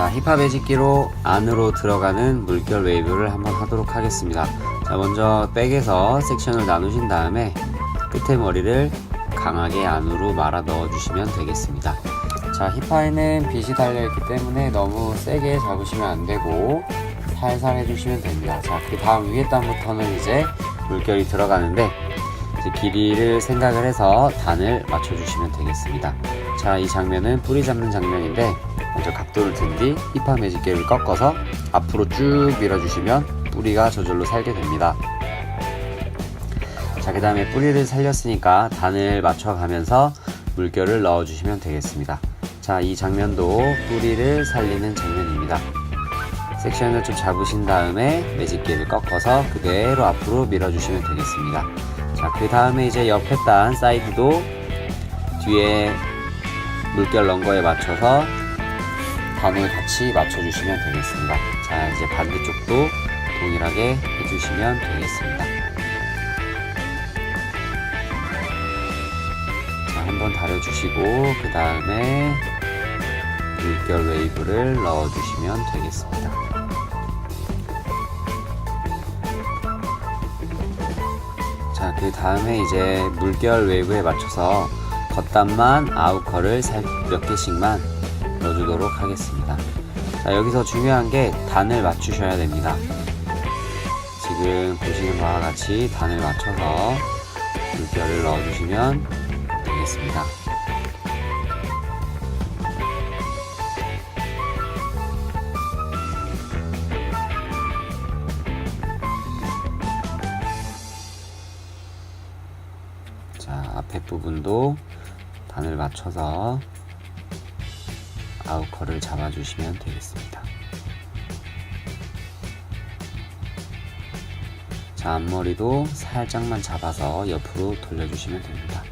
자, 힙합 매직기로 안으로 들어가는 물결 웨이브를 한번 하도록 하겠습니다. 자, 먼저 백에서 섹션을 나누신 다음에 끝에 머리를 강하게 안으로 말아 넣어 주시면 되겠습니다. 자, 힙합에는 빗이 달려있기 때문에 너무 세게 잡으시면 안 되고 살살 해주시면 됩니다. 자, 그 다음 위에 단부터는 이제 물결이 들어가는데 길이를 생각을 해서 단을 맞춰주시면 되겠습니다. 자, 이 장면은 뿌리 잡는 장면인데 먼저 각도를 든 뒤 힙합 매직개를 꺾어서 앞으로 쭉 밀어주시면 뿌리가 저절로 살게 됩니다. 자, 그 다음에 뿌리를 살렸으니까 단을 맞춰가면서 물결을 넣어주시면 되겠습니다. 자, 이 장면도 뿌리를 살리는 장면입니다. 섹션을 좀 잡으신 다음에 매직기를 꺾어서 그대로 앞으로 밀어주시면 되겠습니다. 자, 그 다음에 이제 옆에 단 사이드도 뒤에 물결 넣은 거에 맞춰서 단을 같이 맞춰주시면 되겠습니다. 자, 이제 반대쪽도 동일하게 해주시면 되겠습니다. 자, 한번 다려주시고, 그 다음에 물결 웨이브를 넣어주시면 되겠습니다. 자, 그 다음에 이제 물결 웨이브에 맞춰서 겉단만 아웃컬을 살몇 개씩만 넣어주도록 하겠습니다. 자, 여기서 중요한 게 단을 맞추셔야 됩니다. 지금 보시는 바와 같이 단을 맞춰서 물결을 넣어주시면 되겠습니다. 자, 앞에 부분도 단을 맞춰서 아웃컬을 잡아주시면 되겠습니다. 자, 앞머리도 살짝만 잡아서 옆으로 돌려주시면 됩니다.